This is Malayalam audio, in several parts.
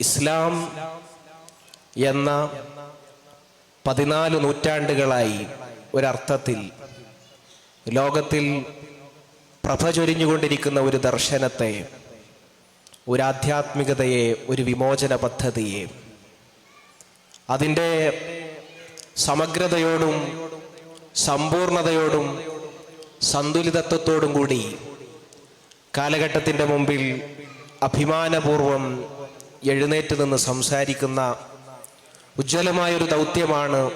ഇസ്ലാം എന്ന പതിനാല് നൂറ്റാണ്ടുകളായി ഒരർത്ഥത്തിൽ ലോകത്തിൽ പ്രഭ ചൊരിഞ്ഞുകൊണ്ടിരിക്കുന്ന ഒരു ദർശനത്തെ ഒരു ആധ്യാത്മികതയെ ഒരു വിമോചന പദ്ധതിയെ അതിന്റെ സമഗ്രതയോടും സമ്പൂർണതയോടും സന്തുലിതത്വത്തോടും കൂടി കാലഘട്ടത്തിന്റെ മുമ്പിൽ അഭിമാനപൂർവം എഴുന്നേറ്റ് നിന്ന് സംസാരിക്കുന്ന ഉജ്ജ്വലമായൊരു ദൗത്യമാണ്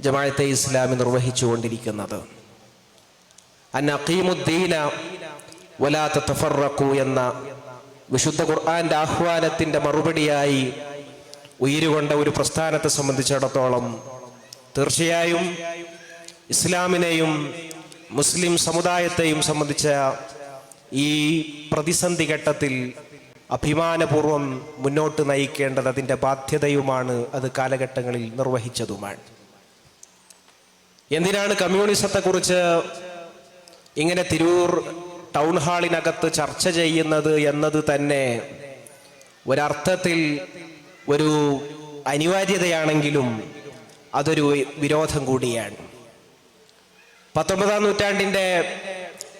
ജമാഅത്തെ ഇസ്ലാമി നിർവഹിച്ചുകൊണ്ടിരിക്കുന്നത്. അന്നീമുദ്ദീന വലാത്ത തഫറക്കു എന്ന വിശുദ്ധ ഖുർആന്റെ ആഹ്വാനത്തിന്റെ മറുപടിയായി ഉയരുകൊണ്ട ഒരു പ്രസ്ഥാനത്തെ സംബന്ധിച്ചിടത്തോളം തീർച്ചയായും ഇസ്ലാമിനെയും മുസ്ലിം സമുദായത്തെയും സംബന്ധിച്ച ഈ പ്രതിസന്ധി ഘട്ടത്തിൽ അഭിമാനപൂർവം മുന്നോട്ട് നയിക്കേണ്ടത് അതിന്റെ ബാധ്യതയുമാണ് അത് കാലഘട്ടങ്ങളിൽ നിർവഹിച്ചതുമാണ്. എന്തിനാണ് കമ്മ്യൂണിസത്തെക്കുറിച്ച് ഇങ്ങനെ തിരൂർ ടൗൺ ഹാളിനകത്ത് ചർച്ച ചെയ്യുന്നത് എന്നത് തന്നെ ഒരർത്ഥത്തിൽ ഒരു അനിവാര്യതയാണെങ്കിലും അതൊരു വിരോധം കൂടിയാണ്. പത്തൊമ്പതാം നൂറ്റാണ്ടിന്റെ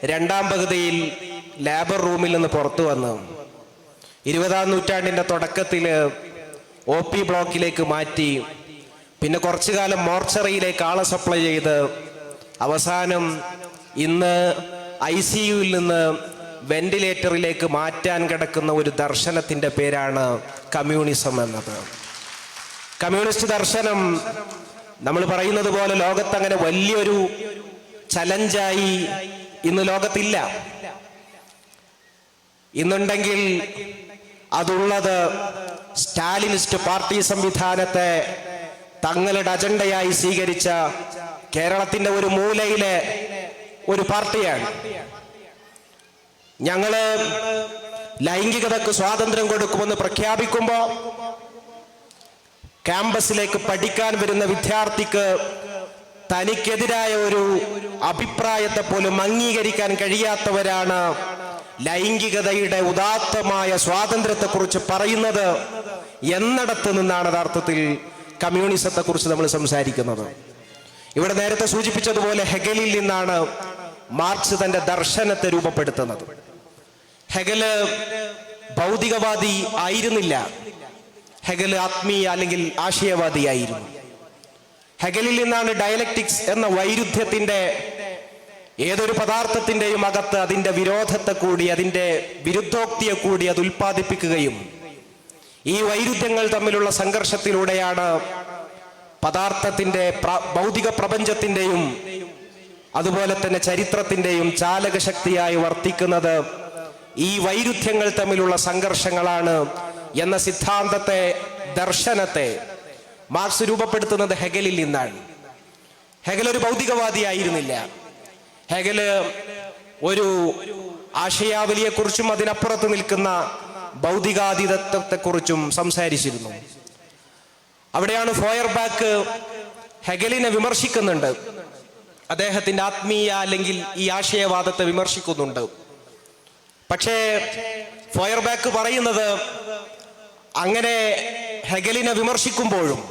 രണ്ടാം പകുതിയിൽ ലേബർ റൂമിൽ നിന്ന് പുറത്തു വന്നു ഇരുപതാം നൂറ്റാണ്ടിന്റെ തുടക്കത്തിൽ ഒ പി ബ്ലോക്കിലേക്ക് മാറ്റി പിന്നെ കുറച്ചു കാലം മോർച്ചറിയിലേക്ക് ആളെ സപ്ലൈ ചെയ്ത് അവസാനം ഇന്ന് ഐ സി യുവിൽ നിന്ന് വെന്റിലേറ്ററിലേക്ക് മാറ്റാൻ കിടക്കുന്ന ഒരു ദർശനത്തിന്റെ പേരാണ് കമ്മ്യൂണിസം എന്നത്. കമ്മ്യൂണിസ്റ്റ് ദർശനം നമ്മൾ പറയുന്നത് പോലെ ലോകത്ത് അങ്ങനെ വലിയൊരു ചലഞ്ചായി ഇന്ന് ലോകത്തില്ല. ഇന്നുണ്ടെങ്കിൽ അതുള്ളത് സ്റ്റാലിനിസ്റ്റ് പാർട്ടി സംവിധാനത്തെ തങ്ങളുടെ അജണ്ടയായി സ്വീകരിച്ച കേരളത്തിന്റെ ഒരു മൂലയിലെ ഒരു പാർട്ടിയാണ്. ഞങ്ങൾ ലൈംഗികതക്ക് സ്വാതന്ത്ര്യം കൊടുക്കുമെന്ന് പ്രഖ്യാപിക്കുമ്പോൾ ക്യാമ്പസിലേക്ക് പഠിക്കാൻ വരുന്ന വിദ്യാർത്ഥിക്ക് തനിക്കെതിരായ ഒരു അഭിപ്രായത്തെ പോലും അംഗീകരിക്കാൻ കഴിയാത്തവരാണ് ലൈംഗികതയുടെ ഉദാത്തമായ സ്വാതന്ത്ര്യത്തെക്കുറിച്ച് പറയുന്നത് എന്നിടത്ത് നിന്നാണ് യഥാർത്ഥത്തിൽ കമ്മ്യൂണിസത്തെക്കുറിച്ച് നമ്മൾ സംസാരിക്കുന്നത്. ഇവിടെ നേരത്തെ സൂചിപ്പിച്ചതുപോലെ ഹെഗലിൽ നിന്നാണ് മാർക്സ് തന്റെ ദർശനത്തെ രൂപപ്പെടുത്തുന്നത്. ഹെഗൽ ഭൗതികവാദി ആയിരുന്നില്ല. ഹെഗൽ ആത്മീയ അല്ലെങ്കിൽ ആശയവാദിയായിരുന്നു. ഹെഗലിൽ നിന്നാണ് ഡയലക്റ്റിക്സ് എന്ന വൈരുദ്ധ്യത്തിന്റെ ഏതൊരു പദാർത്ഥത്തിന്റെയും അകത്ത് അതിന്റെ വിരോധത്തെ കൂടി അതിന്റെ വിരുദ്ധോക്തിയെ കൂടി അത് ഉൽപ്പാദിപ്പിക്കുകയും ഈ വൈരുദ്ധ്യങ്ങൾ തമ്മിലുള്ള സംഘർഷത്തിലൂടെയാണ് പദാർത്ഥത്തിന്റെ പ്ര- ഭൗതിക പ്രപഞ്ചത്തിന്റെയും അതുപോലെ തന്നെ ചരിത്രത്തിന്റെയും ചാലകശക്തിയായി വർത്തിക്കുന്നത് ഈ വൈരുദ്ധ്യങ്ങൾ തമ്മിലുള്ള സംഘർഷങ്ങളാണ് എന്ന സിദ്ധാന്തത്തെ ദർശനത്തെ മാർക്സ് രൂപപ്പെടുത്തുന്നത് ഹെഗലിൽ നിന്നാണ്. ഹെഗൽ ഒരു ഭൗതികവാദിയായിരുന്നില്ല. ഹെഗൽ ഒരു ആശയാവലിയെക്കുറിച്ചും അതിനപ്പുറത്ത് നിൽക്കുന്ന ഭൗതികാതീതത്വത്തെക്കുറിച്ചും സംസാരിച്ചിരുന്നു. അവിടെയാണ് ഫോയർബാക്ക് ഹെഗലിനെ വിമർശിക്കുന്നുണ്ട്. അദ്ദേഹത്തിന്റെ ആത്മീയ അല്ലെങ്കിൽ ഈ ആശയവാദത്തെ വിമർശിക്കുന്നുണ്ട്. പക്ഷേ ഫോയർബാക്ക് പറയുന്നത് അങ്ങനെ ഹെഗലിനെ വിമർശിക്കുമ്പോഴും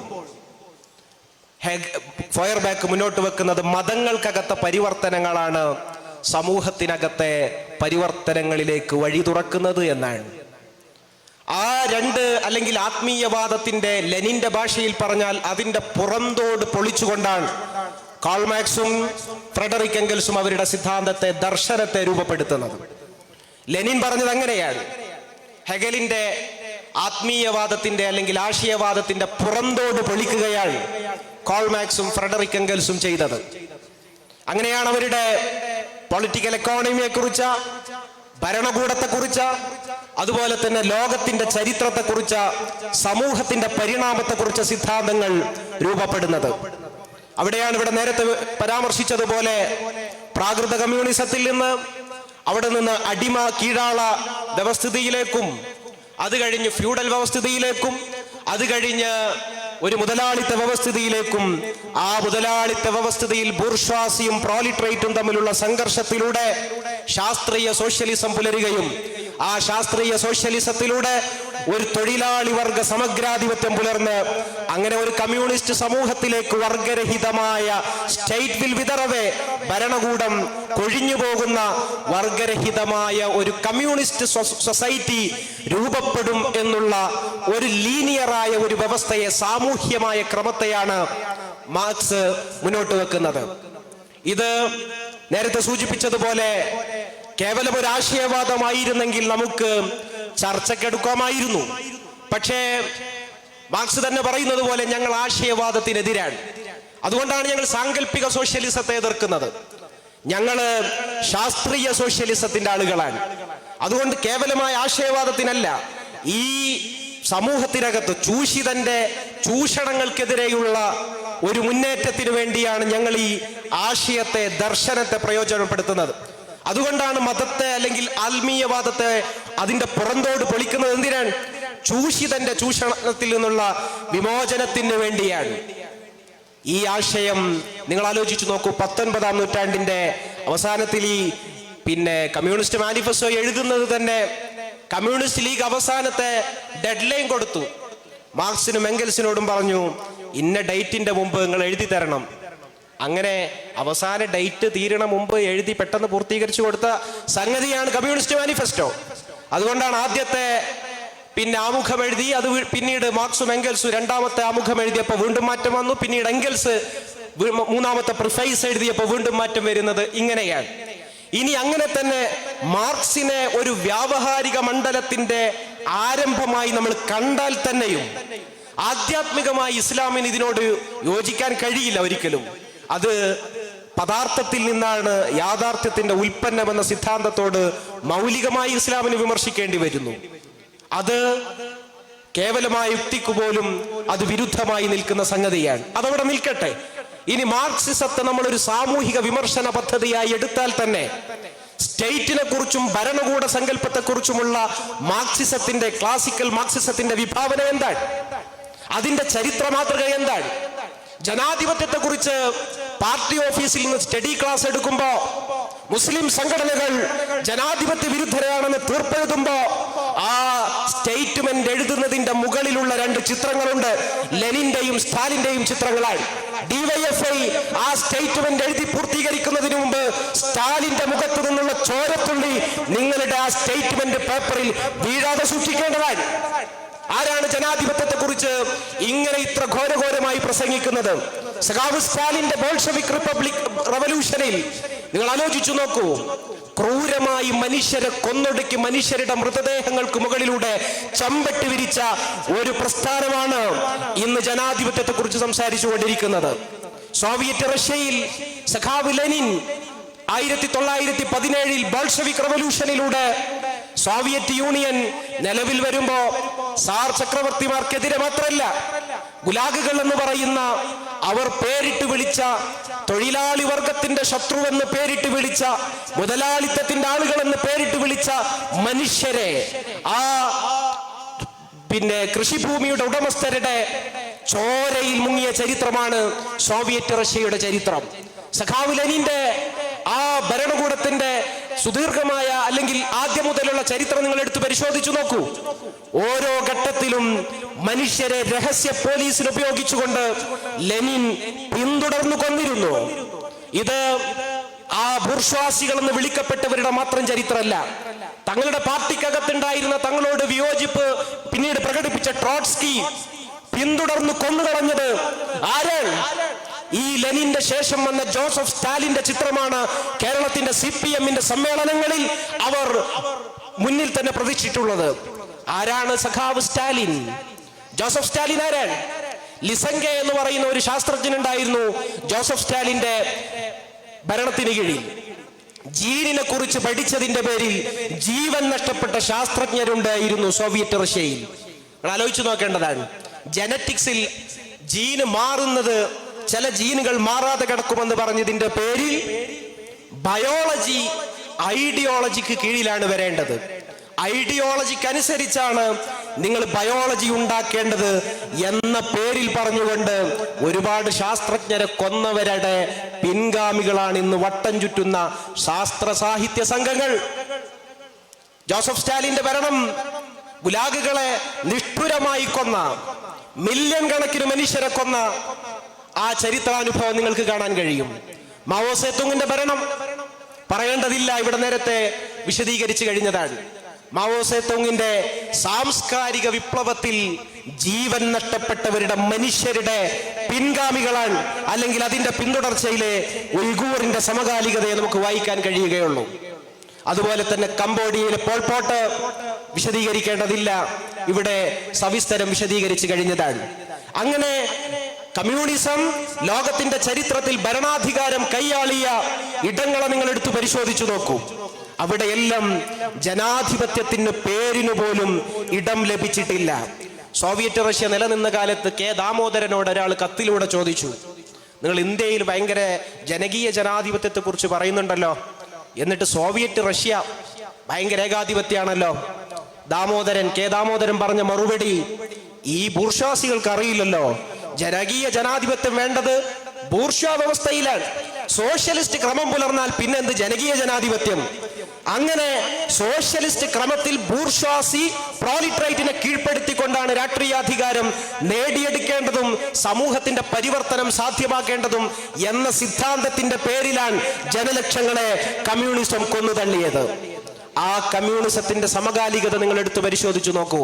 ഹെഗ്- ഫോയർബാക്ക് മുന്നോട്ട് വെക്കുന്നത് മതങ്ങൾക്കകത്തെ പരിവർത്തനങ്ങളാണ് സമൂഹത്തിനകത്തെ പരിവർത്തനങ്ങളിലേക്ക് വഴി തുറക്കുന്നത് എന്നാണ്. ആ രണ്ട് അല്ലെങ്കിൽ ആത്മീയവാദത്തിന്റെ ലെനിന്റെ ഭാഷയിൽ പറഞ്ഞാൽ അതിന്റെ പുറന്തോട് പൊളിച്ചുകൊണ്ടാണ് കാൾമാക്സും ഫ്രെഡറിക് എങ്കൽസും അവരുടെ സിദ്ധാന്തത്തെ ദർശനത്തെ രൂപപ്പെടുത്തുന്നത്. ലെനിൻ പറഞ്ഞത് അങ്ങനെയാണ്. ഹെഗലിന്റെ ആത്മീയവാദത്തിന്റെ അല്ലെങ്കിൽ ആശയവാദത്തിന്റെ പുറന്തോട് പൊളിക്കുകയാണ് കോൾമാക്സും ഫ്രെഡറിക് എങ്കൽസും ചെയ്തത്. അങ്ങനെയാണ് അവരുടെ പൊളിറ്റിക്കൽ എക്കോണമിയെ കുറിച്ച ഭരണകൂടത്തെ കുറിച്ച അതുപോലെ തന്നെ ലോകത്തിന്റെ ചരിത്രത്തെ കുറിച്ച സമൂഹത്തിന്റെ പരിണാമത്തെ കുറിച്ച സിദ്ധാന്തങ്ങൾ രൂപപ്പെടുന്നത്. അവിടെയാണ് ഇവിടെ നേരത്തെ പരാമർശിച്ചതുപോലെ പ്രാകൃത കമ്മ്യൂണിസത്തിൽ നിന്ന് അവിടെ നിന്ന് അടിമ കീഴാള വ്യവസ്ഥിതിയിലേക്കും അത് കഴിഞ്ഞ് ഫ്യൂഡൽ വ്യവസ്ഥിതിയിലേക്കും അത് കഴിഞ്ഞ് ഒരു മുതലാളിത്ത വ്യവസ്ഥിതിയിലേക്കും ആ മുതലാളിത്ത വ്യവസ്ഥിതിയിൽ ബൂർഷ്വാസിയും പ്രോലിട്രേറ്റും തമ്മിലുള്ള സംഘർഷത്തിലൂടെ ശാസ്ത്രീയ സോഷ്യലിസം പുലരുകയും ആ ശാസ്ത്രീയ സോഷ്യലിസത്തിലൂടെ ഒരു തൊഴിലാളി വർഗ സമഗ്രാധിപത്യം പുലർന്ന് അങ്ങനെ ഒരു കമ്മ്യൂണിസ്റ്റ് സമൂഹത്തിലേക്ക് വർഗരഹിതമായ സ്റ്റേറ്റ് വിതറവേ ഭരണകൂടം കൊഴിഞ്ഞു പോകുന്ന വർഗരഹിതമായ ഒരു കമ്മ്യൂണിസ്റ്റ് സൊസൈറ്റി രൂപപ്പെടും എന്നുള്ള ഒരു ലീനിയറായ ഒരു വ്യവസ്ഥയെ സാമൂഹ്യമായ ക്രമത്തെയാണ് മാർക്സ് മുന്നോട്ട് വെക്കുന്നത്. ഇത് നേരത്തെ സൂചിപ്പിച്ചതുപോലെ കേവലം ഒരു ആശയവാദമായിരുന്നെങ്കിൽ നമുക്ക് ചർച്ചക്കെടുക്കാമായിരുന്നു. പക്ഷേ മാർക്സ് തന്നെ പറയുന്നത് പോലെ ഞങ്ങൾ ആശയവാദത്തിനെതിരാണ്. അതുകൊണ്ടാണ് ഞങ്ങൾ സാങ്കല്പിക സോഷ്യലിസത്തെ എതിർക്കുന്നത്. ഞങ്ങൾ ശാസ്ത്രീയ സോഷ്യലിസത്തിന്റെ ആളുകളാണ്. അതുകൊണ്ട് കേവലമായ ആശയവാദത്തിനല്ല ഈ സമൂഹത്തിനകത്ത് ചൂഷിതന്റെ ചൂഷണങ്ങൾക്കെതിരെയുള്ള ഒരു മുന്നേറ്റത്തിന് വേണ്ടിയാണ് ഞങ്ങൾ ഈ ആശയത്തെ ദർശനത്തെ പ്രയോജനപ്പെടുത്തുന്നത്. അതുകൊണ്ടാണ് മതത്തെ അല്ലെങ്കിൽ ആത്മീയവാദത്തെ അതിന്റെ പുറന്തോട് പൊളിക്കുന്നത് എന്തിനാണ്? ചൂഷിതന്റെ ചൂഷണത്തിൽ നിന്നുള്ള വിമോചനത്തിന് വേണ്ടിയാണ്. ഈ ആശയം നിങ്ങൾ ആലോചിച്ചു നോക്കൂ പത്തൊൻപതാം നൂറ്റാണ്ടിന്റെ അവസാനത്തിൽ ഈ പിന്നെ കമ്മ്യൂണിസ്റ്റ് മാനിഫെസ്റ്റോ എഴുതുന്നത് തന്നെ കമ്മ്യൂണിസ്റ്റ് ലീഗ് അവസാനത്തെ ഡെഡ് ലൈൻ കൊടുത്തു. മാർക്സിനും എംഗൽസിനോടും പറഞ്ഞു ഇന്ന ഡേറ്റിന്റെ മുമ്പ് നിങ്ങൾ എഴുതി തരണം. അങ്ങനെ അവസാന ഡേറ്റ് തീരണ മുമ്പ് എഴുതി പെട്ടെന്ന് പൂർത്തീകരിച്ചു കൊടുത്ത സംഗതിയാണ് കമ്മ്യൂണിസ്റ്റ് മാനിഫെസ്റ്റോ. അതുകൊണ്ടാണ് ആദ്യത്തെ പിന്നെ ആമുഖം എഴുതി അത് പിന്നീട് മാർക്സും എംഗൽസും രണ്ടാമത്തെ ആമുഖം എഴുതിയപ്പോൾ വീണ്ടും മാറ്റം വന്നു. പിന്നീട് എങ്കൽസ് മൂന്നാമത്തെ പ്രിഫൈസ് എഴുതിയപ്പോൾ വീണ്ടും മാറ്റം വരുന്നത് ഇങ്ങനെയാണ്. ഇനി അങ്ങനെ തന്നെ മാർക്സിനെ ഒരു വ്യാവഹാരിക മണ്ഡലത്തിന്റെ ആരംഭമായി നമ്മൾ കണ്ടാൽ തന്നെയും ആധ്യാത്മികമായി ഇസ്ലാമിന് ഇതിനോട് യോജിക്കാൻ കഴിയില്ല ഒരിക്കലും. അത് പദാർത്ഥത്തിൽ നിന്നാണ് യാഥാർത്ഥ്യത്തിന്റെ ഉൽപ്പന്നമെന്ന സിദ്ധാന്തത്തോട് മൗലികമായി ഇസ്ലാമിന് വിമർശിക്കേണ്ടി വരുന്നു. അത് കേവലമായ യുക്തിക്ക് പോലും അത് വിരുദ്ധമായി നിൽക്കുന്ന സംഗതിയാണ്. അതവിടെ നിൽക്കട്ടെ. ഇനി മാർക്സിസത്തെ നമ്മൾ ഒരു സാമൂഹിക വിമർശന പദ്ധതിയായി എടുത്താൽ തന്നെ സ്റ്റേറ്റിനെ കുറിച്ചും ഭരണകൂട സങ്കല്പത്തെ കുറിച്ചുമുള്ള മാർക്സിസത്തിന്റെ ക്ലാസിക്കൽ മാർക്സിസത്തിന്റെ വിഭാവന എന്താണ്? അതിന്റെ ചരിത്ര മാതൃക എന്താണ്? ജനാധിപത്യത്തെ കുറിച്ച് പാർട്ടി ഓഫീസിൽ നിന്ന് സ്റ്റഡി ക്ലാസ് എടുക്കുമ്പോ മുസ്ലിം സംഘടനകൾ ജനാധിപത്യ വിരുദ്ധരാണെന്ന് തീർപ്പെഴുതുമ്പോ ആ സ്റ്റേറ്റ്മെന്റ് എഴുതുന്നതിന്റെ മുകളിലുള്ള രണ്ട് ചിത്രങ്ങളുണ്ട്. ലെനിന്റെയും സ്റ്റാലിന്റെയും ചിത്രങ്ങളാണ് ഡിവൈഎഫ്ഐ ആ സ്റ്റേറ്റ്മെന്റ് എഴുതി പൂർത്തീകരിക്കുന്നതിന് മുമ്പ് സ്റ്റാലിന്റെ മുഖത്ത് നിന്നുള്ള ചോരത്തുള്ളി നിങ്ങളുടെ ആ സ്റ്റേറ്റ്മെന്റ് പേപ്പറിൽ വീഴാതെ സൂക്ഷിക്കേണ്ടതാണ് ആരാണ് ജനാധിപത്യത്തെ കുറിച്ച് ഇങ്ങനെ ഇത്ര ഘോരഘോരമായി പ്രസംഗിക്കുന്നത്? സഖാവ് സ്റ്റാലിന്റെ ബോൾഷവിക് റിപ്പബ്ലിക് റവല്യൂഷനിൽ നിങ്ങൾ ആലോചിച്ചു നോക്കൂ. ക്രൂരമായി മനുഷ്യരെ കൊന്നൊടുക്കി മനുഷ്യരുടെ മൃതദേഹങ്ങൾക്ക് മുകളിലൂടെ ചമ്പട്ടി വിരിച്ച ഒരു പ്രസ്ഥാനമാണ് ഇന്ന് ജനാധിപത്യത്തെ കുറിച്ച് സംസാരിച്ചു കൊണ്ടിരിക്കുന്നത് സോവിയറ്റ് റഷ്യയിൽ സഖാവ് ലെനിൻ ആയിരത്തി തൊള്ളായിരത്തി പതിനേഴിൽ ബോൾഷവിക് റവല്യൂഷനിലൂടെ സോവിയറ്റ് യൂണിയൻ നിലവിൽ വരുമ്പോ സാർ ചക്രവർത്തിമാർക്കെതിരെ മാത്രമല്ല ഗുലാഗുകൾ എന്ന് പറയുന്ന അവർ പേരിട്ട് വിളിച്ച തൊഴിലാളി വർഗത്തിന്റെ ശത്രുവെന്ന് പേരിട്ട് വിളിച്ച മുതലാളിത്തത്തിന്റെ ആളുകൾ എന്ന് പേരിട്ട് വിളിച്ച മനുഷ്യരെ ആ പിന്നെ കൃഷിഭൂമിയുടെ ഉടമസ്ഥരുടെ ചോരയിൽ മുങ്ങിയ ചരിത്രമാണ് സോവിയറ്റ് റഷ്യയുടെ ചരിത്രം. സഖാവ് ആ ഭരണകൂടത്തിന്റെ സുദീർഘമായ അല്ലെങ്കിൽ ആദ്യം മുതലുള്ള ചരിത്രം നിങ്ങൾ എടുത്ത് പരിശോധിച്ചു നോക്കൂ. ഓരോ ഘട്ടത്തിലും മനുഷ്യരെ രഹസ്യ പോലീസിന് ഉപയോഗിച്ചുകൊണ്ട് ലെനിൻ പിന്തുടർന്നു കൊന്നിരുന്നു ഇത് ആ ബുർഷ്വാസികൾ എന്ന് വിളിക്കപ്പെട്ടവരുടെ മാത്രം ചരിത്രമല്ല. തങ്ങളുടെ പാർട്ടിക്കകത്തുണ്ടായിരുന്ന തങ്ങളോട് വിയോജിപ്പ് പിന്നീട് പ്രകടിപ്പിച്ച ട്രോട്സ്കി പിന്തുടർന്ന് കൊന്നുകളഞ്ഞത് ആരാണ്? ഈ ലെനിന്റെ ശേഷം വന്ന ജോസഫ് സ്റ്റാലിന്റെ ചിത്രമാണ് കേരളത്തിന്റെ സി പി എമ്മിന്റെ സമ്മേളനങ്ങളിൽ അവർ മുന്നിൽ തന്നെ പ്രതീക്ഷിച്ചിട്ടുള്ളത്. ആരാണ് സഖാവ് സ്റ്റാലിൻ? ജോസഫ് സ്റ്റാലിൻ ആരാണ്? ലിസങ്ക എന്ന് പറയുന്ന ഒരു ശാസ്ത്രജ്ഞൻ ഉണ്ടായിരുന്നു ജോസഫ് സ്റ്റാലിന്റെ ഭരണത്തിന് കീഴിൽ. ജീനിനെ കുറിച്ച് പഠിച്ചതിന്റെ പേരിൽ ജീവൻ നഷ്ടപ്പെട്ട ശാസ്ത്രജ്ഞരുണ്ടായിരുന്നു സോവിയറ്റ് റഷ്യയിൽ. ആലോചിച്ചു നോക്കേണ്ടതാണ്. ജനറ്റിക്സിൽ ജീന് മാറുന്നത് ചില ജീനുകൾ മാറാതെ കിടക്കുമെന്ന് പറഞ്ഞതിന്റെ പേരിൽ ബയോളജി ഐഡിയോളജിക്ക് കീഴിലാണ് വരേണ്ടത്. ഐഡിയോളജിക്ക് അനുസരിച്ചാണ് നിങ്ങൾ ബയോളജി ഉണ്ടാക്കേണ്ടത് എന്ന പേരിൽ പറഞ്ഞുകൊണ്ട് ഒരുപാട് ശാസ്ത്രജ്ഞരെ കൊന്നവരുടെ പിൻഗാമികളാണ് ഇന്ന് വട്ടം ചുറ്റുന്ന ശാസ്ത്ര സാഹിത്യ സംഘങ്ങൾ. ജോസഫ് സ്റ്റാലിന്റെ ഭരണം ഗുലാഗുകളെ നിഷ്ഠുരമായി കൊന്ന മില്യൺ കണക്കിന് മനുഷ്യരെ കൊന്ന ആ ചരിത്രാനുഭവം നിങ്ങൾക്ക് കാണാൻ കഴിയും. മാവോസേത്തുങ്ങിന്റെ ഭരണം. പറയേണ്ടതില്ല ഇവിടെ നേരത്തെ വിശദീകരിച്ചു കഴിഞ്ഞതാണ്. മാവോസേത്തുങ്ങിന്റെ സാംസ്കാരിക വിപ്ലവത്തിൽ ജീവൻ നഷ്ടപ്പെട്ടവരുടെ മനുഷ്യരുടെ പിൻഗാമികളാണ് അല്ലെങ്കിൽ അതിന്റെ പിന്തുടർച്ചയിലെ ഉൽഗൂറിന്റെ സമകാലികതയെ നമുക്ക് വായിക്കാൻ കഴിയുകയുള്ളൂ. അതുപോലെ തന്നെ കംബോഡിയയിലെ പോൾപോട്ട് വിശദീകരിക്കേണ്ടതില്ല. ഇവിടെ സവിസ്തരം വിശദീകരിച്ചു കഴിഞ്ഞതാണ്. അങ്ങനെ കമ്മ്യൂണിസം ലോകത്തിന്റെ ചരിത്രത്തിൽ ഭരണാധികാരം കൈയാളിയ ഇടങ്ങളെ നിങ്ങൾ എടുത്തു പരിശോധിച്ചു നോക്കൂ. അവിടെയെല്ലാം ജനാധിപത്യത്തിന് പേരിനു പോലും ഇടം ലഭിച്ചിട്ടില്ല. സോവിയറ്റ് റഷ്യ നിലനിന്ന കാലത്ത് കെ ദാമോദരനോട് ഒരാൾ കത്തിലൂടെ ചോദിച്ചു നിങ്ങൾ ഇന്ത്യയിൽ ഭയങ്കര ജനകീയ ജനാധിപത്യത്തെ കുറിച്ച് പറയുന്നുണ്ടല്ലോ. എന്നിട്ട് സോവിയറ്റ് റഷ്യ ഭയങ്കര ഏകാധിപത്യാണല്ലോ ദാമോദരൻ കെ ദാമോദരൻ പറഞ്ഞ മറുപടി ഈ ബൂർഷാസികൾക്ക് അറിയില്ലല്ലോ. ജനകീയ ജനാധിപത്യം വേണ്ടത് ബൂർഷാ വ്യവസ്ഥയിലാണ് സോഷ്യലിസ്റ്റ് ക്രമം പുലർന്നാൽ പിന്നെന്ത് ജനകീയ ജനാധിപത്യം? അങ്ങനെ സോഷ്യലിസ്റ്റ് ക്രമത്തിൽ ബൂർഷ്വാസി പ്രോലിട്രേറ്റിനെ കീഴ്പ്പെടുത്തിക്കൊണ്ടാണ് രാഷ്ട്രീയാധികാരം നേടിയെടുക്കേണ്ടതും സമൂഹത്തിന്റെ പരിവർത്തനം സാധ്യമാക്കേണ്ടതും എന്ന സിദ്ധാന്തത്തിന്റെ പേരിലാണ് ജനലക്ഷങ്ങളെ കമ്മ്യൂണിസം കൊന്നു തള്ളിയത് ആ കമ്മ്യൂണിസത്തിന്റെ സമകാലികത നിങ്ങൾ എടുത്തു പരിശോധിച്ചു നോക്കൂ.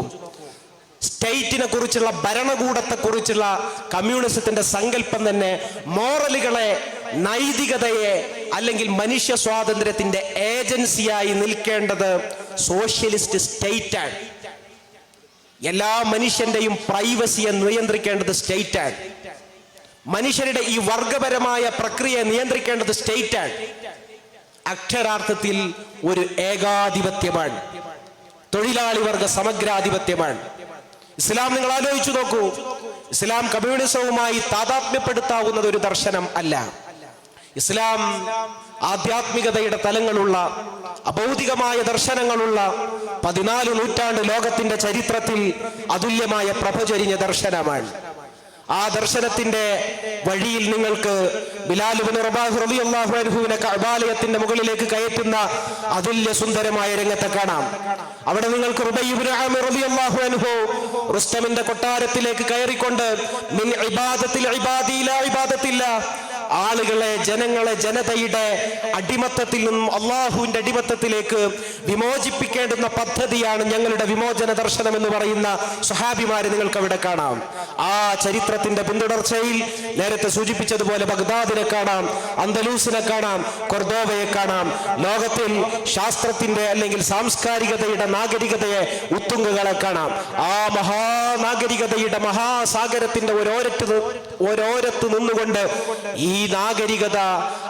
സ്റ്റേറ്റിനെ കുറിച്ചുള്ള ഭരണകൂടത്തെ കുറിച്ചുള്ള കമ്മ്യൂണിസത്തിന്റെ സങ്കല്പം തന്നെ മോറലുകളെ നൈതികതയെ അല്ലെങ്കിൽ മനുഷ്യ സ്വാതന്ത്ര്യത്തിന്റെ ഏജൻസിയായി നിൽക്കേണ്ടത് സോഷ്യലിസ്റ്റ് സ്റ്റേറ്റ് ആണ് എല്ലാ മനുഷ്യന്റെയും പ്രൈവസിയെ നിയന്ത്രിക്കേണ്ടത് സ്റ്റേറ്റ് ആണ് മനുഷ്യരുടെ ഈ വർഗപരമായ പ്രക്രിയയെ നിയന്ത്രിക്കേണ്ടത് സ്റ്റേറ്റ് ആണ് അക്ഷരാർത്ഥത്തിൽ ഒരു ഏകാധിപത്യമാണ്. തൊഴിലാളി വർഗ സമഗ്രാധിപത്യമാണ്. ഇസ്ലാം നിങ്ങൾ ആലോചിച്ചു നോക്കൂ. ഇസ്ലാം കമ്മ്യൂണിസവുമായി താതാത്മ്യപ്പെടുത്താവുന്നത് ഒരു ദർശനം അല്ല. ഇസ്ലാം ആധ്യാത്മികതയുടെ തലങ്ങളുള്ള അഭൗതികമായ ദർശനങ്ങളുള്ള പതിനാല് നൂറ്റാണ്ട് ലോകത്തിന്റെ ചരിത്രത്തിൽ അതുല്യമായ പ്രഭചരിഞ്ഞ ദർശനമാണ്. ആ ദർശനത്തിന്റെ വഴിയിൽ നിങ്ങൾക്ക് ബിലാലുബിൻ റബാഹ് റളിയല്ലാഹു അൻഹുവിനെ കഅബാലയത്തിന്റെ മുകളിലേക്ക് കയറ്റുന്ന അതുല്യ സുന്ദരമായ രംഗത്തെ കാണാം. അവിടെ നിങ്ങൾക്ക് അൻഹു റുസ്തമിന്റെ കൊട്ടാരത്തിലേക്ക് കയറിക്കൊണ്ട് മിൻ ഇബാദത്തിൽ ഇബാദി ലാ ഇബാദത്തില്ല ആളുകളെ ജനങ്ങളെ ജനതയുടെ അടിമത്തത്തിൽ നിന്നും അള്ളാഹുവിന്റെ അടിമത്തത്തിലേക്ക് വിമോചിപ്പിക്കേണ്ടുന്ന പദ്ധതിയാണ് ഞങ്ങളുടെ വിമോചന ദർശനം എന്ന് പറയുന്ന സഹാബിമാരെ നിങ്ങൾക്ക് അവിടെ കാണാം. ആ ചരിത്രത്തിന്റെ പിന്തുടർച്ചയിൽ നേരത്തെ സൂചിപ്പിച്ചതുപോലെ ബഗ്ദാദിനെ കാണാം അന്തലൂസിനെ കാണാം കൊർദോവയെ കാണാം. ലോകത്തിൽ ശാസ്ത്രത്തിന്റെ അല്ലെങ്കിൽ സാംസ്കാരികതയുടെ നാഗരികതയെ ഉത്തുങ്കുകളെ കാണാം. ആ മഹാനാഗരികതയുടെ മഹാസാഗരത്തിന്റെ ഓരോരത്ത് ഓരോരത്ത് നിന്നുകൊണ്ട് ഈ നാഗരികത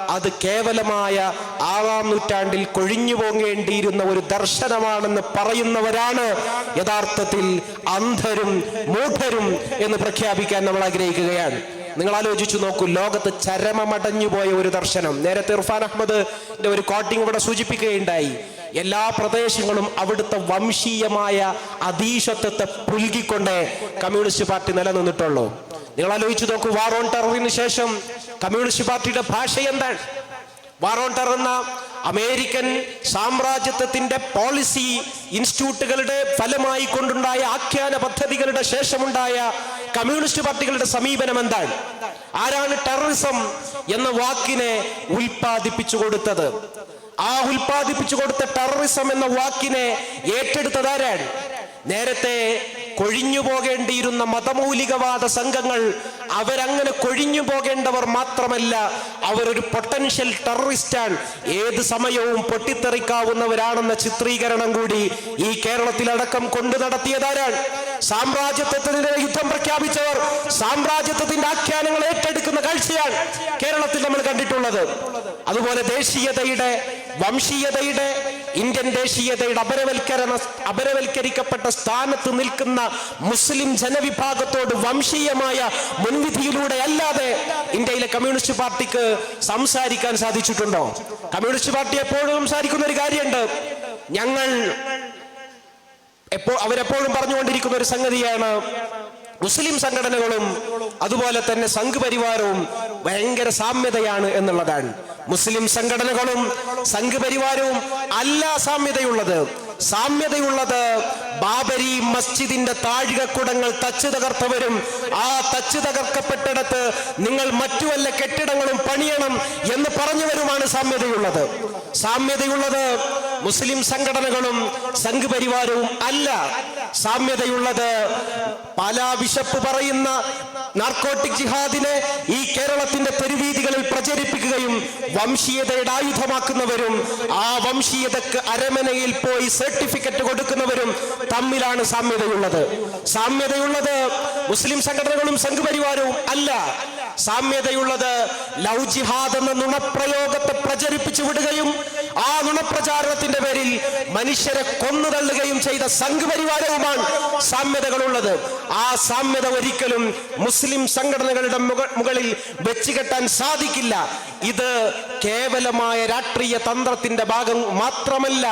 അത് കേവലമായ ആറാം നൂറ്റാണ്ടിൽ കൊഴിഞ്ഞു പോകേണ്ടിയിരുന്ന ഒരു ദർശനമാണെന്ന് പറയുന്നവരാണ്. യഥാർത്ഥത്തിൽ അന്ധരും മൂഢരും എന്ന് പ്രഖ്യാപിക്കാൻ നമ്മൾ ആഗ്രഹിക്കുകയാണ്. നിങ്ങൾ ആലോചിച്ചു നോക്കൂ ലോകത്ത് ചരമമടഞ്ഞു പോയ ഒരു ദർശനം. നേരത്തെ ഇർഫാൻ അഹമ്മദ് ഒരു കോട്ടിംഗ് ഇവിടെ സൂചിപ്പിക്കുകയുണ്ടായി. എല്ലാ പ്രദേശങ്ങളും അവിടുത്തെ വംശീയമായ അതീശത്വത്തെ പുൽകിക്കൊണ്ട് കമ്മ്യൂണിസ്റ്റ് പാർട്ടി നിലനിന്നിട്ടുള്ളൂ. നിങ്ങൾ ആലോചിച്ചു നോക്കൂ വാർ ഓൺ ടെററിന് ശേഷം കമ്മ്യൂണിസ്റ്റ് പാർട്ടിയുടെ ഭാഷ എന്താണ്? വാർ ഓൺ ടെറർ എന്ന അമേരിക്കൻ സാമ്രാജ്യത്വത്തിന്റെ പോളിസി ഇൻസ്റ്റിറ്റ്യൂട്ടുകളുടെ ഫലമായി കൊണ്ടുണ്ടായ ആഖ്യാന പദ്ധതികളുടെ ശേഷമുണ്ടായ കമ്മ്യൂണിസ്റ്റ് പാർട്ടികളുടെ സമീപനം എന്താണ്? ആരാണ് ടെററിസം എന്ന വാക്കിനെ ഉൽപ്പാദിപ്പിച്ചു കൊടുത്തത്? ആ ഉൽപ്പാദിപ്പിച്ചു കൊടുത്ത ടെററിസം എന്ന വാക്കിനെ ഏറ്റെടുത്തതാരാണ് നേരത്തെ കൊഴിഞ്ഞു പോകേണ്ടിയിരുന്ന മതമൗലികവാദ സംഘങ്ങൾ അവരങ്ങനെ കൊഴിഞ്ഞു പോകേണ്ടവർ മാത്രമല്ല അവരൊരു പൊട്ടൻഷ്യൽ ടെററിസ്റ്റാണ് ഏത് സമയവും പൊട്ടിത്തെറിക്കാവുന്നവരാണെന്ന ചിത്രീകരണം കൂടി ഈ കേരളത്തിലടക്കം കൊണ്ടു നടത്തിയതാരാണ്? സാമ്രാജ്യത്വത്തിനെതിരെ യുദ്ധം പ്രഖ്യാപിച്ചവർ സാമ്രാജ്യത്വത്തിന്റെ ആഖ്യാനങ്ങൾ ഏറ്റെടുക്കുന്ന കാഴ്ചയാണ് കേരളത്തിൽ നമ്മൾ കണ്ടിട്ടുള്ളത്. അതുപോലെ ദേശീയതയുടെ വംശീയതയുടെ ഇന്ത്യൻ ദേശീയതയുടെ അപരവൽക്കരണ അപരവൽക്കരിക്കപ്പെട്ട സ്ഥാനത്ത് നിൽക്കുന്ന മുസ്ലിം ജനവിഭാഗത്തോട് വംശീയമായ മുൻവിധിയിലൂടെ അല്ലാതെ ഇന്ത്യയിലെ കമ്മ്യൂണിസ്റ്റ് പാർട്ടിക്ക് സംസാരിക്കാൻ സാധിച്ചിട്ടുണ്ടോ? കമ്മ്യൂണിസ്റ്റ് പാർട്ടി എപ്പോഴും സംസാരിക്കുന്ന ഒരു കാര്യമുണ്ട്. ഞങ്ങൾ എപ്പോ അവരെപ്പോഴും പറഞ്ഞുകൊണ്ടിരിക്കുന്ന ഒരു സംഗതിയാണ് മുസ്ലിം സംഘടനകളും അതുപോലെ തന്നെ സംഘ് പരിവാരവും ഭയങ്കര സാമ്യതയാണ് എന്നുള്ളതാണ്. മുസ്ലിം സംഘടനകളും സംഘ് പരിവാരവും അല്ല സാമ്യതയുള്ളത്. സാമ്യതയുള്ളത് ബാബരി മസ്ജിദിന്റെ താഴികക്കുടങ്ങൾ തച്ചു തകർത്തവരും ആ തച്ചു തകർക്കപ്പെട്ടിടത്ത് നിങ്ങൾ മറ്റു വല്ല കെട്ടിടങ്ങളും പണിയണം എന്ന് പറഞ്ഞവരുമാണ് സാമ്യതയുള്ളത്. സാമ്യതയുള്ളത് മുസ്ലിം സംഘടനകളും സംഘപരിവാരവും അല്ല. സാമ്യതയുള്ളത് പല വിശപ്പ് പറയുന്ന നാർക്കോട്ടിക് ജിഹാദിനെ ഈ കേരളത്തിന്റെ തെരുവീതികളിൽ പ്രചരിപ്പിക്കുകയും വംശീയതയുടെ ആയുധമാക്കുന്നവരും ആ വംശീയതക്ക് അരമനയിൽ പോയി സർട്ടിഫിക്കറ്റ് കൊടുക്കുന്നവരും തമ്മിലാണ് സാമ്യതയുള്ളത്. സാമ്യതയുള്ളത് മുസ്ലിം സംഘടനകളും സംഘപരിവാരവും അല്ല. സാമ്യതയുള്ളത് ലൗ ജിഹാദ് എന്ന നുണപ്രയോഗത്തെ പ്രചരിപ്പിച്ചു വിടുകയും ആ നുണപ്രചാരണത്തിന്റെ പേരിൽ മനുഷ്യരെ കൊന്നു തള്ളുകയും ചെയ്ത സംഘപരിവാരവുമാണ് സാമ്യതകളുള്ളത്. ആ സാമ്യത ഒരിക്കലും മുസ്ലിം സംഘടനകളുടെ മുകളിൽ മുകളിൽ വെച്ചുകെട്ടാൻ സാധിക്കില്ല. ഇത് കേവലമായ രാഷ്ട്രീയ തന്ത്രത്തിന്റെ ഭാഗം മാത്രമല്ല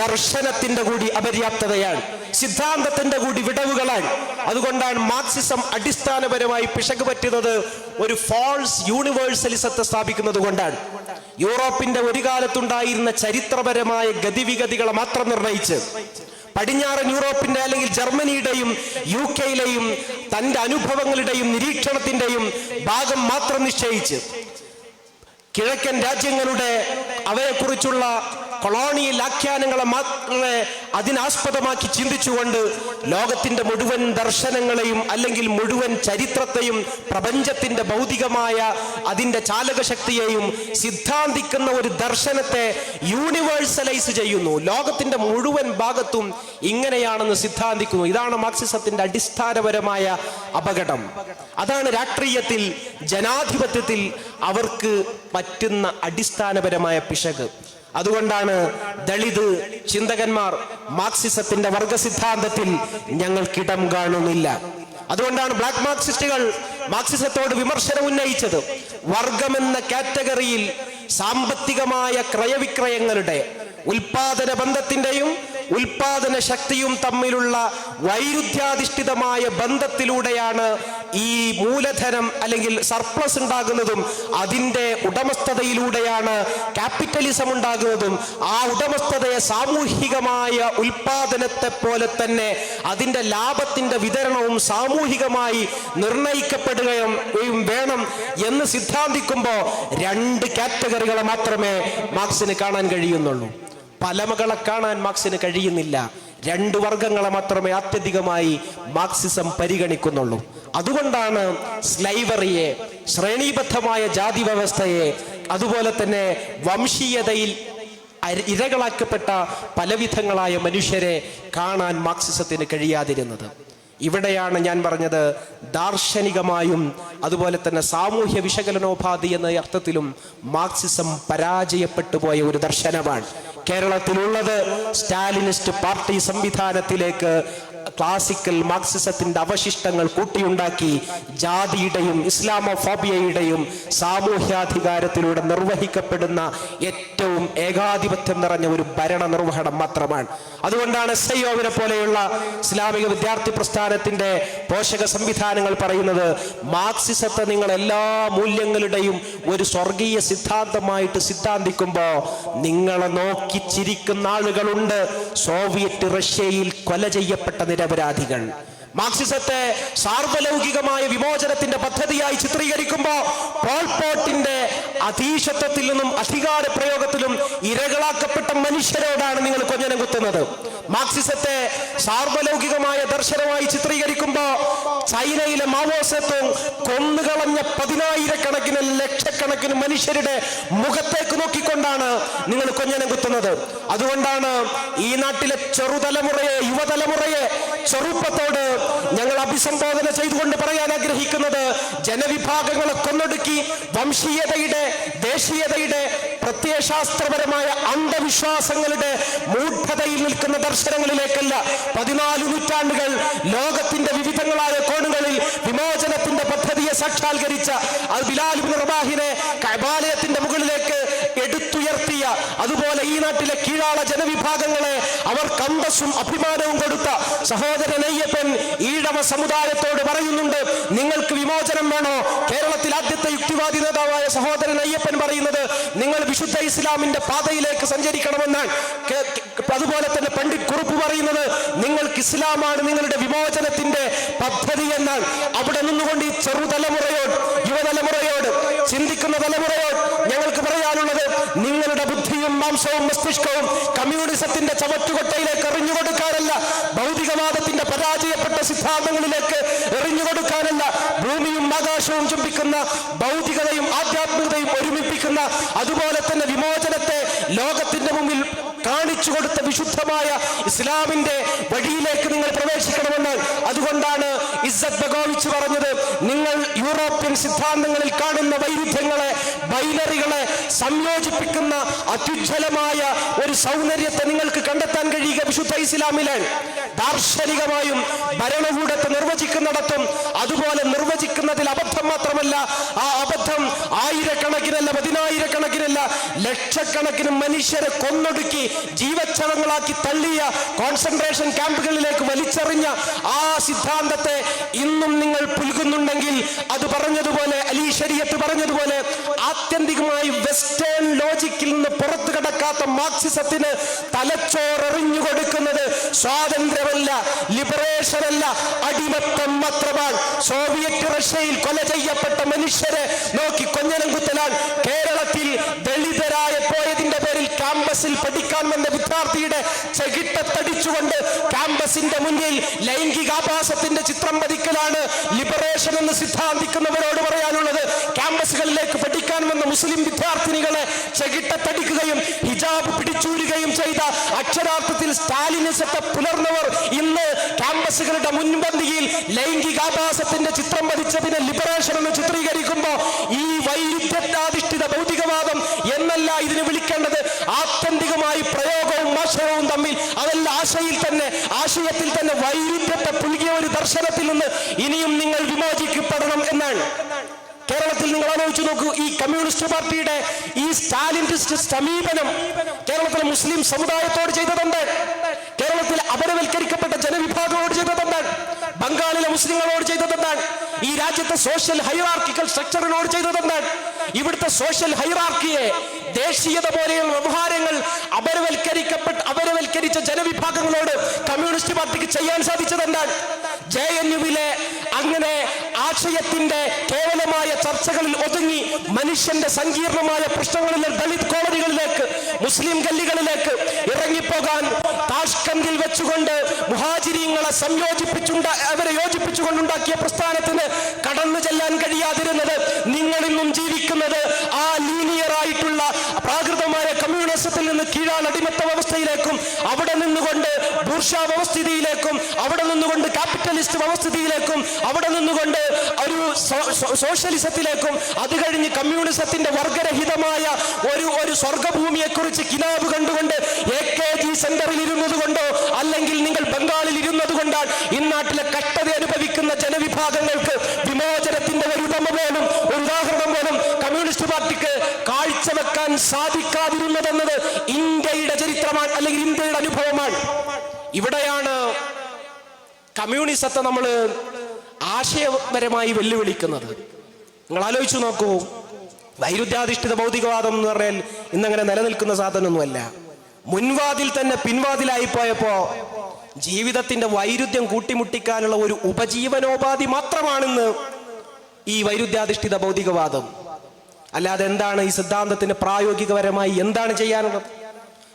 ദർശനത്തിന്റെ കൂടി അപര്യാപ്തതയാണ്. സിദ്ധാന്തത്തിന്റെ കൂടി വിടവുകളാണ്. അതുകൊണ്ടാണ് മാർക്സിസം അടിസ്ഥാനപരമായി പിശക് പറ്റുന്നത് ഒരു ഫോൾസ് യൂണിവേഴ്സലിസത്തെ സ്ഥാപിക്കുന്നത് കൊണ്ടാണ്. യൂറോപ്പിന്റെ ഒരു കാലത്തുണ്ടായിരുന്ന ചരിത്രപരമായ ഗതിവിഗതികളെ മാത്രം നിർണയിച്ച് പടിഞ്ഞാറൻ യൂറോപ്പിന്റെ അല്ലെങ്കിൽ ജർമ്മനിയുടെയും യു കെയിലെയും തന്റെ അനുഭവങ്ങളുടെയും നിരീക്ഷണത്തിന്റെയും ഭാഗം മാത്രം നിശ്ചയിച്ച് കിഴക്കൻ രാജ്യങ്ങളുടെ അവയെക്കുറിച്ചുള്ള കൊളോണിയൽ ആഖ്യാനങ്ങളെ മാത്രമേ അതിനാസ്പദമാക്കി ചിന്തിച്ചുകൊണ്ട് ലോകത്തിന്റെ മുഴുവൻ ദർശനങ്ങളെയും അല്ലെങ്കിൽ മുഴുവൻ ചരിത്രത്തെയും പ്രപഞ്ചത്തിന്റെ ഭൗതികമായ അതിന്റെ ചാലകശക്തിയെയും സിദ്ധാന്തിക്കുന്ന ഒരു ദർശനത്തെ യൂണിവേഴ്സലൈസ് ചെയ്യുന്നു. ലോകത്തിന്റെ മുഴുവൻ ഭാഗത്തും ഇങ്ങനെയാണെന്ന് സിദ്ധാന്തിക്കുന്നു. ഇതാണ് മാർക്സിസത്തിന്റെ അടിസ്ഥാനപരമായ അപകടം. അതാണ് രാഷ്ട്രീയത്തിൽ ജനാധിപത്യത്തിൽ അവർക്ക് പറ്റുന്ന അടിസ്ഥാനപരമായ പിശക്. അതുകൊണ്ടാണ് ദളിത് ചിന്തകന്മാർ മാർക്സിസത്തിന്റെ വർഗ സിദ്ധാന്തത്തിൽ ഞങ്ങൾക്കിടം കാണുന്നില്ല. അതുകൊണ്ടാണ് ബ്ലാക്ക് മാർക്സിസ്റ്റുകൾ മാർക്സിസത്തോട് വിമർശനം ഉന്നയിച്ചത്. വർഗമെന്ന കാറ്റഗറിയിൽ സാമ്പത്തികമായ ക്രയവിക്രയങ്ങളുടെ ഉൽപാദന ബന്ധത്തിന്റെയും ഉൽപാദന ശക്തിയും തമ്മിലുള്ള വൈരുദ്ധ്യാധിഷ്ഠിതമായ ബന്ധത്തിലൂടെയാണ് ഈ മൂലധനം അല്ലെങ്കിൽ സർപ്ലസ് ഉണ്ടാകുന്നതും അതിന്റെ ഉടമസ്ഥതയിലൂടെയാണ് ക്യാപിറ്റലിസം ഉണ്ടാകുന്നതും. ആ ഉടമസ്ഥതയെ സാമൂഹികമായ ഉൽപാദനത്തെ പോലെ തന്നെ അതിന്റെ ലാഭത്തിന്റെ വിതരണവും സാമൂഹികമായി നിർണയിക്കപ്പെടുകയും വേണം എന്ന് സിദ്ധാന്തിക്കുമ്പോൾ രണ്ട് കാറ്റഗറികളെ മാത്രമേ മാർക്സിന് കാണാൻ കഴിയുന്നുള്ളൂ. പലമകളെ കാണാൻ മാർക്സിന് കഴിയുന്നില്ല. രണ്ട് വർഗങ്ങളെ മാത്രമേ അത്യധികമായി മാർക്സിസം പരിഗണിക്കുന്നുള്ളൂ. അതുകൊണ്ടാണ് സ്ലൈവറിയെ ശ്രേണീബദ്ധമായ ജാതി വ്യവസ്ഥയെ അതുപോലെ തന്നെ വംശീയതയിൽ ഇരകളാക്കപ്പെട്ട പലവിധങ്ങളായ മനുഷ്യരെ കാണാൻ മാർക്സിസത്തിന് കഴിയാതിരുന്നത്. ഇവിടെയാണ് ഞാൻ പറഞ്ഞത് ദാർശനികമായും അതുപോലെ തന്നെ സാമൂഹ്യ വിശകലനോപാധി എന്ന അർത്ഥത്തിലും മാർക്സിസം പരാജയപ്പെട്ടു പോയ ഒരു ദർശനമാണ്. കേരളത്തിലുള്ളത് സ്റ്റാലിനിസ്റ്റ് പാർട്ടി സംവിധാനത്തിലേക്ക് ക്ലാസിക്കൽ മാർക്സിസത്തിന്റെ അവശിഷ്ടങ്ങൾ കൂട്ടിയുണ്ടാക്കി ജാതിയുടെയും ഇസ്ലാമോഫോബിയയുടെയും സാമൂഹ്യാധികാരത്തിലൂടെ നിർവഹിക്കപ്പെടുന്ന ഏറ്റവും ഏകാധിപത്യം നിറഞ്ഞ ഒരു ഭരണ നിർവഹണം മാത്രമാണ്. അതുകൊണ്ടാണ് എസ് ഐ ഒവിനെ പോലെയുള്ള ഇസ്ലാമിക വിദ്യാർത്ഥി പ്രസ്ഥാനത്തിന്റെ പോഷക സംവിധാനങ്ങൾ പറയുന്നത് മാർക്സിസത്തെ നിങ്ങൾ എല്ലാ മൂല്യങ്ങളുടെയും ഒരു സ്വർഗീയ സിദ്ധാന്തമായിട്ട് സിദ്ധാന്തിക്കുമ്പോൾ നിങ്ങളെ നോക്കി ചിരിക്കുന്ന ആളുകളുണ്ട്. സോവിയറ്റ് റഷ്യയിൽ കൊല ചെയ്യപ്പെട്ട നിരപരാധികൾ മാർക്സിസത്തെ സാർവലൗകികമായ വിമോചനത്തിന്റെ പദ്ധതിയായി ചിത്രീകരിക്കുമ്പോൾ പോൾപോട്ടിന്റെ അധീശത്വത്തിൽ നിന്നും അധികാര പ്രയോഗത്തിലും ഇരകളാക്കപ്പെട്ട മനുഷ്യരോടാണ് നിങ്ങൾ കൊഞ്ഞനം കുത്തുന്നത്. മാർക്സിസത്തെ സാർവലൗകികമായ ദർശനമായി ചിത്രീകരിക്കുമ്പോൾ ചൈനയിലെ മാവോസത്വം കൊന്നുകളഞ്ഞ പതിനായിരക്കണക്കിന് ലക്ഷക്കണക്കിന് മനുഷ്യരുടെ മുഖത്തേക്ക് നോക്കിക്കൊണ്ടാണ് നിങ്ങൾ കൊഞ്ഞനം കുത്തുന്നത്. അതുകൊണ്ടാണ് ഈ നാട്ടിലെ ചെറുതലമുറയെ യുവതലമുറയെ ചെറുപ്പത്തോട് ഞങ്ങൾ അഭിസംബോധന ചെയ്തുകൊണ്ട് പറയാൻ ആഗ്രഹിക്കുന്നത് ജനവിഭാഗങ്ങളെ കൊന്നൊടുക്കി വംശീയതയുടെ ദേശീയതയുടെ പ്രത്യയശാസ്ത്രപരമായ അന്ധവിശ്വാസങ്ങളുടെ മൂഢതയിൽ നിൽക്കുന്ന ദർശനങ്ങളിലേക്കല്ല. പതിനാല് നൂറ്റാണ്ടുകൾ ലോകത്തിന്റെ വിവിധങ്ങളായ കോണുകളിൽ വിമോചനത്തിന്റെ പദ്ധതിയെ സാക്ഷാത്കരിച്ച അത് ബിലാലിബ് നിർവാഹിനെ കൈബാലയത്തിന്റെ മുകളിലേക്ക് എടുത്തുയർത്തിയ അതുപോലെ ഈ നാട്ടിലെ കീഴാള ജനവിഭാഗങ്ങളെ അവർ കന്തസ്സും അഭിമാനവും കൊടുത്ത സഹോദരൻ അയ്യപ്പൻ ഈഴവ സമുദായത്തോട് പറയുന്നുണ്ട് നിങ്ങൾക്ക് വിമോചനം വേണോ? കേരളത്തിൽ ആദ്യത്തെ യുക്തിവാദി നേതാവായ സഹോദരൻ അയ്യപ്പൻ പറയുന്നത് നിങ്ങൾ വിശുദ്ധ ഇസ്ലാമിന്റെ പാതയിലേക്ക് സഞ്ചരിക്കണമെന്നാണ്. അതുപോലെ തന്നെ പണ്ഡിറ്റ് കുറുപ്പ് പറയുന്നത് നിങ്ങൾക്ക് ഇസ്ലാമാണ് നിങ്ങളുടെ വിമോചനത്തിന്റെ പദ്ധതി എന്നാൽ അവിടെ നിന്നുകൊണ്ട് ഈ ചെറുതലമുറയോട് യുവതലമുറയോട് ചിന്തിക്കുന്ന തലമുറയോട് ബുദ്ധിയും മാംസവും മസ്തിഷ്കവും കമ്മ്യൂണിസത്തിന്റെ ചവറ്റുകൊട്ടയിലേക്ക് എറിഞ്ഞുകൊടുക്കാനല്ല ഭൗതികവാദത്തിന്റെ പരാജയപ്പെട്ട സിദ്ധാന്തങ്ങളിലേക്ക് എറിഞ്ഞുകൊടുക്കാനല്ല ഭൂമിയും ആകാശവും ചുംബിക്കുന്ന ഭൗതികതയും ആധ്യാത്മികതയും ഒരുമിപ്പിക്കുന്ന അതുപോലെ തന്നെ വിമോചനത്തെ ലോകത്തിന്റെ മുമ്പിൽ കാണിച്ചു കൊടുത്ത വിശുദ്ധമായ ഇസ്ലാമിന്റെ വഴിയിലേക്ക് നിങ്ങൾ പ്രവേശിക്കണമെന്ന് അതുകൊണ്ടാണ് ഇസ്സത്ത് ബഗോവിച്ച് പറഞ്ഞത് നിങ്ങൾ യൂറോപ്യൻ സിദ്ധാന്തങ്ങളിൽ കാണുന്ന വൈരുദ്ധ്യങ്ങളെ ബൈനറികളെ സംയോജിപ്പിക്കുന്ന അത്യുജ്വലമായ ഒരു സൗന്ദര്യത്തെ നിങ്ങൾക്ക് കണ്ടെത്താൻ കഴിയുക വിശുദ്ധ ഇസ്ലാമിലെ. ദാർശനികമായും ഭരണകൂടത്തെ നിർവചിക്കുന്നിടത്തും അതുപോലെ നിർവചിക്കുന്നതിൽ അബദ്ധം മാത്രമല്ല ആ അബദ്ധം ആയിരക്കണക്കിനല്ല പതിനായിരക്കണക്കിനല്ല ലക്ഷക്കണക്കിന് മനുഷ്യരെ കൊന്നൊടുക്കി ജീവച്ഛവങ്ങളാക്കി തള്ളിയ കോൺസെൻട്രേഷൻ ക്യാമ്പുകളിലേക്ക് വലിച്ചെറിഞ്ഞ ആ സിദ്ധാന്തത്തെ ഇന്നും നിങ്ങൾ പുൽകുന്നുണ്ടെങ്കിൽ അത് പറഞ്ഞതുപോലെ അലി ശരീരത്ത് പറഞ്ഞതുപോലെ ആത്യന്തികമായി വെസ്റ്റേൺ ലോജിക്കിൽ നിന്ന് പുറത്തു കടക്കാത്ത മാർക്സിസത്തിന് തലച്ചോറെറിഞ്ഞു കൊടുക്കുന്നത് സ്വാതന്ത്ര്യമല്ല ലിബറേഷൻ അല്ല അടിമത്തം മാത്രമാണ്. സോവിയറ്റ് റഷ്യയിൽ കൊല ചെയ്യപ്പെട്ട മനുഷ്യരെ നോക്കി കൊഞ്ഞനം കുത്തലാൽ കേരളത്തിൽ ക്യാമ്പസിൽ പഠിക്കാൻ വന്ന വിദ്യാർത്ഥിയുടെ ചെകിട്ടത്തടിച്ചുകൊണ്ട് ക്യാമ്പസിന്റെ മുന്നിൽ ലൈംഗികാഭാസത്തിന്റെ ചിത്രം പതിക്കലാണ് ലിബറേഷൻ എന്ന് സിദ്ധാന്തിക്കുന്നവരോട് പറയാനുള്ളത്. ക്യാമ്പസുകളിലേക്ക് പഠിക്കാൻ വന്ന മുസ്ലിം വിദ്യാർത്ഥിനികളെ ചെകിട്ടത്തടിക്കുകയും ഹിജാബ് പിടിച്ചൂരുകയും ചെയ്ത അക്ഷരാർത്ഥത്തിൽ സ്റ്റാലിനിസത്തെ പുലർന്നവർ ഇന്ന് ക്യാമ്പസുകളുടെ മുൻപന്തിയിൽ ലൈംഗികാഭാസത്തിന്റെ ചിത്രം പതിച്ചതിനെ ലിബറേഷൻ എന്ന് ചിത്രീകരിക്കുമ്പോൾ ഈ വൈരുദ്ധ്യാധിഷ്ഠിത ഭൗതികവാദം എന്നല്ല ഇതിന് വിളിക്കേണ്ടത്. ആത്യന്തികമായി പ്രയോഗവും ആശയവും തമ്മിൽ അതല്ല ആശയിൽ തന്നെ ആശയത്തിൽ തന്നെ വൈരുദ്ധ്യത്തെ പുലുകിയ ഒരു ദർശനത്തിൽ നിന്ന് ഇനിയും നിങ്ങൾ വിമോചിക്കപ്പെടണം എന്നാണ്. കേരളത്തിൽ നിങ്ങൾ ആലോചിച്ച് നോക്കൂ ഈ കമ്മ്യൂണിസ്റ്റ് പാർട്ടിയുടെ ഈ സ്റ്റാലിനിസ്റ്റ് സമീപനം കേരളത്തിലെ മുസ്ലിം സമുദായത്തോട് ചെയ്തതുണ്ട് കേരളത്തിൽ അപരവൽക്കരിക്കപ്പെട്ട ജനവിഭാഗങ്ങളോട് ചെയ്തതുണ്ട് ബംഗാളിലെ മുസ്ലിങ്ങളോട് ചെയ്തതെന്താണ് ഈ രാജ്യത്തെ സോഷ്യൽ ഹൈറാർക്കിക്കൽ സ്ട്രക്ചറിനോട് ചെയ്തതെന്താണ് ഇവിടുത്തെ സോഷ്യൽ ഹൈറാർക്കിയെ ദേശീയത പോലെയുള്ള വ്യവഹാരങ്ങൾ അപരവൽക്കരിക്കപ്പെട്ട അപരവൽക്കരിച്ച ജനവിഭാഗങ്ങളോട് കമ്മ്യൂണിസ്റ്റ് പാർട്ടിക്ക് ചെയ്യാൻ സാധിച്ചതെന്താണ്? ജെ എൻ യുവിലെ അങ്ങനെ ആശയത്തിന്റെ കേവലമായ ചർച്ചകളിൽ ഒതുങ്ങി മനുഷ്യന്റെ സങ്കീർണമായ പ്രശ്നങ്ങളിലെ ദളിത് കോളനികളിലേക്ക് മുസ്ലിം ഗല്ലികളിലേക്ക് ഇറങ്ങിപ്പോകാൻ താഷ്കന്തിൽ വെച്ചുകൊണ്ട് മുഹാജിരിങ്ങളെ സംയോജിപ്പിച്ചുണ്ട അവരെ യോജിപ്പിച്ചുകൊണ്ടുണ്ടാക്കിയ പ്രസ്ഥാനത്തിന് കടന്നു ചെല്ലാൻ കഴിയാതിരുന്നത് നിങ്ങളിൽ ഇന്നും കമ്മ്യൂണിസത്തിൽ നിന്ന് കീഴാൽ അടിമത്ത വ്യവസ്ഥയിലേക്കും അവിടെ നിന്നുകൊണ്ട് ബൂർഷ വ്യവസ്ഥിതിയിലേക്കും അവിടെ നിന്നുകൊണ്ട് ക്യാപിറ്റലിസ്റ്റ് വ്യവസ്ഥിതിയിലേക്കും അവിടെ നിന്നുകൊണ്ട് ഒരു സോഷ്യലിസത്തിലേക്കും അത് കഴിഞ്ഞ് കമ്മ്യൂണിസത്തിന്റെ വർഗരഹിതമായ ഒരു ഒരു സ്വർഗഭൂമിയെ കുറിച്ച് കിനാബ് കണ്ടുകൊണ്ട് എ കെ ജി സെന്ററിൽ ഇരുന്നത് കൊണ്ടോ അല്ലെങ്കിൽ നിങ്ങൾ ബംഗാളിൽ ഇരുന്നത് കൊണ്ടാണ് ഇന്നാട്ടിലെ കഷ്ടത അനുഭവിക്കുന്ന ജനവിഭാഗങ്ങൾക്ക് വിമോചനത്തിന്റെ ഒരു ഉപമ പോലും ഒരു ഉദാഹരണം പോലും കമ്മ്യൂണിസ്റ്റ് പാർട്ടിക്ക് കാഴ്ചവെക്കാൻ സാധിക്കാതിരുന്നതെന്നത് ഇന്ത്യയുടെ ചരിത്രമാണ് അല്ലെങ്കിൽ ഇന്ത്യയുടെ അനുഭവമാണ്. ഇവിടെയാണ് കമ്മ്യൂണിസത്തെ നമ്മൾ ആശയപരമായി വെല്ലുവിളിക്കുന്നത്. നിങ്ങൾ ആലോചിച്ചു നോക്കൂ. വൈരുദ്ധ്യാധിഷ്ഠിത ഭൗതികവാദം എന്ന് പറഞ്ഞാൽ ഇന്നങ്ങനെ നിലനിൽക്കുന്ന സാധനമൊന്നുമല്ല. മുൻവാതിൽ തന്നെ പിൻവാതിലായി പോയപ്പോ ജീവിതത്തിന്റെ വൈരുദ്ധ്യം കൂട്ടിമുട്ടിക്കാനുള്ള ഒരു ഉപജീവനോപാധി മാത്രമാണിന്ന് ഈ വൈരുദ്ധ്യാധിഷ്ഠിത ഭൗതികവാദം. അല്ലാതെ എന്താണ് ഈ സിദ്ധാന്തത്തിന് പ്രായോഗികപരമായി എന്താണ് ചെയ്യാനുള്ളത്?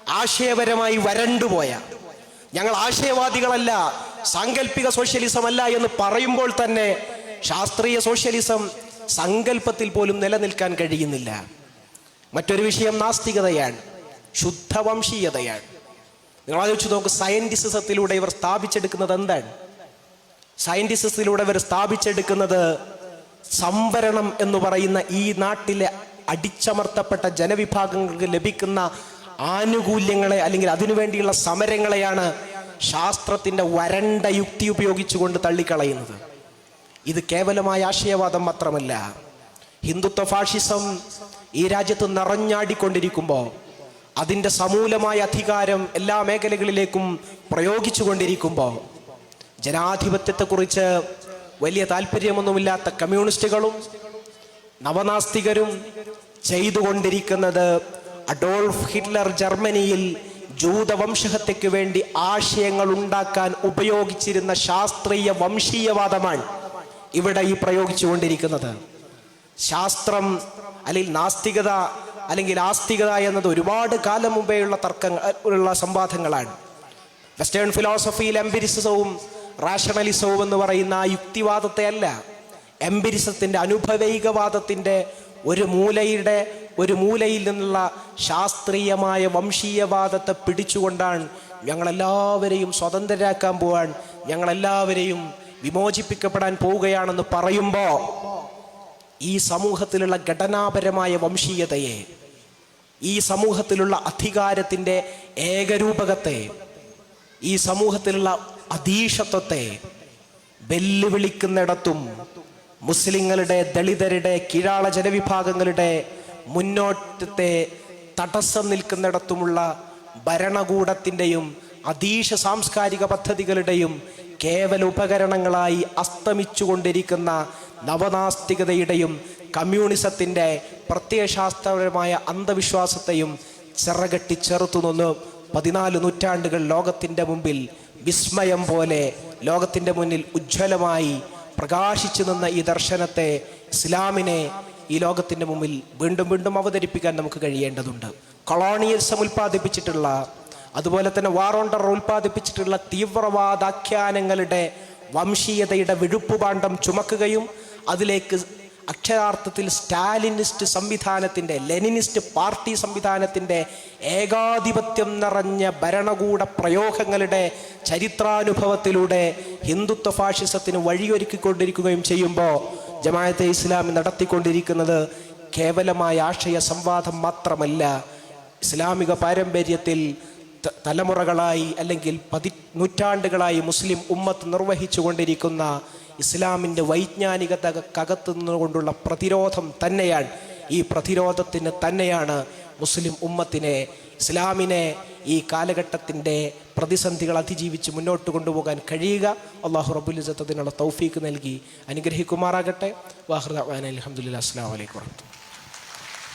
ആശയപരമായി വരണ്ടുപോയ ഞങ്ങൾ ആശയവാദികളല്ല സാങ്കല്പിക സോഷ്യലിസം അല്ല എന്ന് പറയുമ്പോൾ തന്നെ ശാസ്ത്രീയ സോഷ്യലിസം സങ്കല്പത്തിൽ പോലും നിലനിൽക്കാൻ കഴിയുന്നില്ല. മറ്റൊരു വിഷയം നാസ്തികതയാണ് ശുദ്ധവംശീയതയാണ്. നിങ്ങൾ ആലോചിച്ച് നോക്ക് സയന്റിസിസത്തിലൂടെ ഇവർ സ്ഥാപിച്ചെടുക്കുന്നത് എന്താണ്? സയന്റിസിസത്തിലൂടെ ഇവർ സ്ഥാപിച്ചെടുക്കുന്നത് സംവരണം എന്ന് പറയുന്ന ഈ നാട്ടിലെ അടിച്ചമർത്തപ്പെട്ട ജനവിഭാഗങ്ങൾക്ക് ലഭിക്കുന്ന ആനുകൂല്യങ്ങളെ അല്ലെങ്കിൽ അതിനുവേണ്ടിയുള്ള സമരങ്ങളെയാണ് ശാസ്ത്രത്തിന്റെ വരണ്ട യുക്തി ഉപയോഗിച്ചുകൊണ്ട് തള്ളിക്കളയുന്നത്. ഇത് കേവലമായ ആശയവാദം മാത്രമല്ല. ഹിന്ദുത്വ ഫാഷിസം ഈ രാജ്യത്ത് നിറഞ്ഞാടിക്കൊണ്ടിരിക്കുമ്പോൾ അതിന്റെ സമൂലമായ അധികാരം എല്ലാ മേഖലകളിലേക്കും പ്രയോഗിച്ചു കൊണ്ടിരിക്കുമ്പോൾ ജനാധിപത്യത്തെക്കുറിച്ച് വലിയ താല്പര്യമൊന്നുമില്ലാത്ത കമ്മ്യൂണിസ്റ്റുകളും നവനാസ്തികരും ചെയ്തുകൊണ്ടിരിക്കുന്നത് അഡോൾഫ് ഹിറ്റ്ലർ ജർമ്മനിയിൽ ജൂതവംശത്തേക്ക് വേണ്ടി ആശയങ്ങൾ ഉണ്ടാക്കാൻ ഉപയോഗിച്ചിരുന്ന ശാസ്ത്രീയ വംശീയവാദമാണ് ഇവിടെ ഈ പ്രയോഗിച്ചുകൊണ്ടിരിക്കുന്നത്. ശാസ്ത്രം അല്ലെങ്കിൽ നാസ്തികത അല്ലെങ്കിൽ ആസ്തികത എന്നത് ഒരുപാട് കാലം മുമ്പേയുള്ള തർക്കങ്ങൾ ഉള്ള സംവാദങ്ങളാണ്. വെസ്റ്റേൺ ഫിലോസഫിയിൽ എംപിരിസവും റാഷണലിസവും എന്ന് പറയുന്ന ആ യുക്തിവാദത്തെ അല്ല. എംപിരിസത്തിന്റെ അനുഭവൈകവാദത്തിന്റെ ഒരു മൂലയുടെ ഒരു മൂലയിൽ നിന്നുള്ള ശാസ്ത്രീയമായ വംശീയവാദത്തെ പിടിച്ചുകൊണ്ടാണ് ഞങ്ങളെല്ലാവരെയും സ്വതന്ത്രരാക്കാൻ പോവാൻ ഞങ്ങളെല്ലാവരെയും വിമോചിപ്പിക്കപ്പെടാൻ പോവുകയാണെന്ന് പറയുമ്പോൾ ഈ സമൂഹത്തിലുള്ള ഘടനാപരമായ വംശീയതയെ ഈ സമൂഹത്തിലുള്ള അധികാരത്തിന്റെ ഏകരൂപകത്തെ ഈ സമൂഹത്തിലുള്ള അധീശത്വത്തെ വെല്ലുവിളിക്കുന്നിടത്തും മുസ്ലിങ്ങളുടെ ദളിതരുടെ കീഴാള ജനവിഭാഗങ്ങളുടെ മുന്നോട്ടത്തെ തടസ്സം നിൽക്കുന്നിടത്തുമുള്ള ഭരണകൂടത്തിന്റെയും അതീശ സാംസ്കാരിക പദ്ധതികളുടെയും കേവല ഉപകരണങ്ങളായി അസ്തമിച്ചുകൊണ്ടിരിക്കുന്ന നവനാസ്തികതയുടെയും കമ്മ്യൂണിസത്തിന്റെ പ്രത്യയശാസ്ത്രപരമായ അന്ധവിശ്വാസത്തെയും ചിറകെട്ടി ചെറുത്തു നിന്ന് പതിനാല് നൂറ്റാണ്ടുകൾ ലോകത്തിന്റെ മുമ്പിൽ വിസ്മയം പോലെ ലോകത്തിന്റെ മുന്നിൽ ഉജ്ജ്വലമായി പ്രകാശിച്ചു നിന്ന ഈ ദർശനത്തെ ഇസ്ലാമിനെ ഈ ലോകത്തിന്റെ മുമ്പിൽ വീണ്ടും വീണ്ടും അവതരിപ്പിക്കാൻ നമുക്ക് കഴിയേണ്ടതുണ്ട്. കൊളോണിയലിസം ഉൽപ്പാദിപ്പിച്ചിട്ടുള്ള അതുപോലെ തന്നെ വാറോണ്ടർ ഉൽപ്പാദിപ്പിച്ചിട്ടുള്ള തീവ്രവാദാഖ്യാനങ്ങളുടെ വംശീയതയുടെ വിഴുപ്പുപാണ്ഡം ചുമക്കുകയും അതിലേക്ക് അക്ഷരാർത്ഥത്തിൽ സ്റ്റാലിനിസ്റ്റ് സംവിധാനത്തിന്റെ ലെനിനിസ്റ്റ് പാർട്ടി സംവിധാനത്തിന്റെ ഏകാധിപത്യം നിറഞ്ഞ ഭരണകൂട പ്രയോഗങ്ങളുടെ ചരിത്രാനുഭവത്തിലൂടെ ഹിന്ദുത്വ ഫാഷിസത്തിന് വഴിയൊരുക്കിക്കൊണ്ടിരിക്കുകയും ചെയ്യുമ്പോൾ ജമായത്തെ ഇസ്ലാമി നടത്തിക്കൊണ്ടിരിക്കുന്നത് കേവലമായ ആശയ സംവാദം മാത്രമല്ല ഇസ്ലാമിക പാരമ്പര്യത്തിൽ തലമുറകളായി അല്ലെങ്കിൽ പതി നൂറ്റാണ്ടുകളായി മുസ്ലിം ഉമ്മത്ത് നിർവഹിച്ചു കൊണ്ടിരിക്കുന്ന ഇസ്ലാമിന്റെ വൈജ്ഞാനികതകത്ത് നിന്നുകൊണ്ടുള്ള പ്രതിരോധം തന്നെയാണ് ഈ പ്രതിരോധത്തിന് തന്നെയാണ് മുസ്ലിം ഉമ്മത്തിനെ ഇസ്ലാമിനെ ഈ കാലഘട്ടത്തിന്റെ പ്രതിസന്ധികൾ അതിജീവിച്ച് മുന്നോട്ട് കൊണ്ടുപോകാൻ കഴിയുക. അള്ളാഹു റബുലിസത്ത് അതിനുള്ള തൗഫീക്ക് നൽകി. അനുഗ്രഹിക്കുമാറാകട്ടെ. വാഹൃദ് അലഹമുല്ലാ അസ്സാം വലൈക്കും